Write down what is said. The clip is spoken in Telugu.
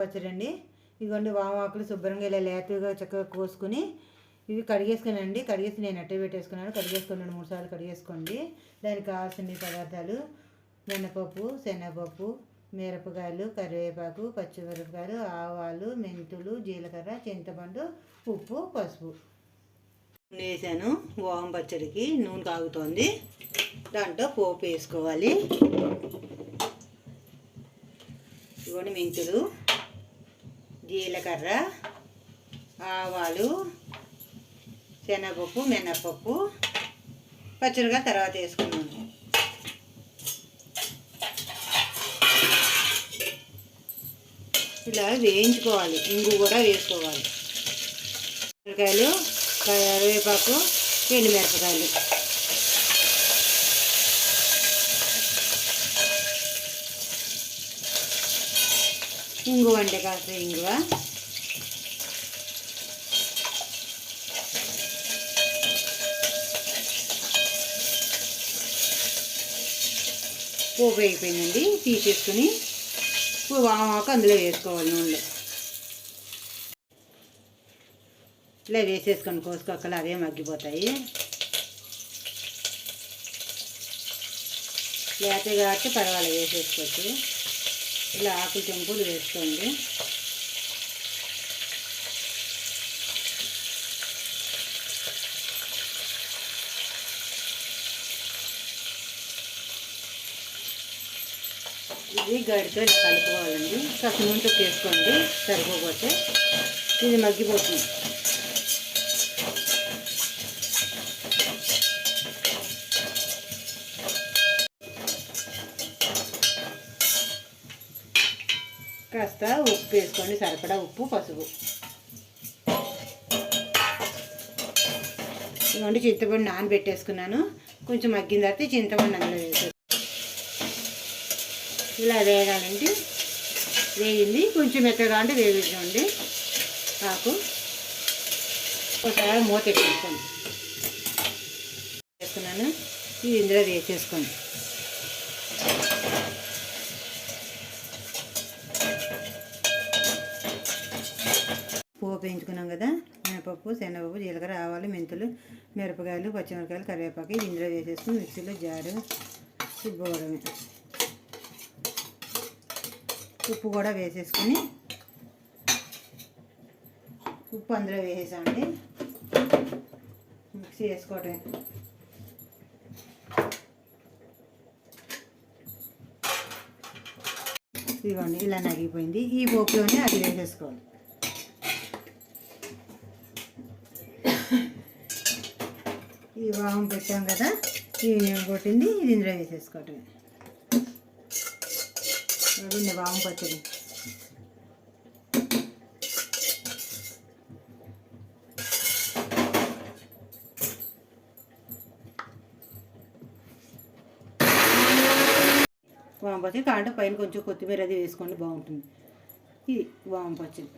పచ్చడండి. ఇదిగోండి వామాకులు శుభ్రంగా ఇలా లేతగా చక్కగా కోసుకుని ఇవి కడిగేసుకునండి. కడిగేసి నేను అట్టే పెట్టేసుకున్నాను. కడిగేసుకుని రెండు మూడు సార్లు కడిగేసుకోండి. దానికి కావాల్సిన పదార్థాలు మినపప్పు శనగపప్పు మిరపకాయలు కరివేపాకు పచ్చిమిరపకాయలు ఆవాలు మెంతులు జీలకర్ర చింతపండు ఉప్పు పసుపు. నూనె వేసాను. ఓం పచ్చడికి నూనె కాగుతోంది. దాంట్లో పోపు వేసుకోవాలి. ఇవన్నీ మెంతులు. జీలకర్ర ఆవాలు శనగపప్పు మినపప్పు పచ్చడిగా తర్వాత వేసుకున్నాను ఇలా వేయించుకోవాలి. ఇంగు కూడా వేసుకోవాలి. మిరపకాయలు కరివేపాకు ఎండు మిరపకాయలు ఇంగువ అంటే కాస్త ఇంగువ. పోపు అయిపోయిందండి తీసేసుకుని వామాకు అందులో వేసుకోవాలి నూనెలో. ఇలా వేసేసుకొని కోసుకోకలు అవే మగ్గిపోతాయి. లేత కాబట్టి పర్వాలేదు వేసేసుకోవచ్చు. ఇలా ఆకు చెంపులు వేసుకోండి. ఇది గడితో కలుపుకోవాలండి. కాస్త నూనెతో వేసుకోండి సరిపోతే. ఇది మగ్గిపోతుంది. కాస్త ఉప్పు వేసుకోండి సరిపడా ఉప్పు పసుపు. ఇవ్వండి చింతపండు నానబెట్టేసుకున్నాను. కొంచెం మగ్గిన తర్వాత చింతపండు అందులో వేసుకోండి ఇలా వేగాలండి వేగింది. కొంచెం మెత్తగా అంటే వేగించండి ఆకు. ఒకసారి మూత పెట్టేసుకోండి. వేసుకున్నాను ఇది ఇందులో వేసేసుకోండి. పోపు వేయించుకున్నాం కదా. మినపప్పు శనగపప్పు జీలకర్ర ఆవాలు మెంతులు మిరపకాయలు పచ్చిమిరపకాయలు కరివేపాకు ఇందులో వేసేసుకుని మిక్సీలో జారు ఇవ్వడమే ఉప్పు కూడా వేసేసుకుని ఉప్పు అందులో వేసేసామండి మిక్సీ వేసుకోవటమే ఇవ్వండి ఇలా నగిపోయింది ఈ పోపులోనే అది వేసేసుకోవాలి. ఈ వాము పెట్టాం కదా ఇది కొట్టింది ఇది ఇందులో వేసేసుకోవటమే అదండి వాము పచ్చడి. వాము పచ్చడి కాంటే పైన కొంచెం కొత్తిమీర అది వేసుకోండి బాగుంటుంది. ఇది వాము పచ్చడి.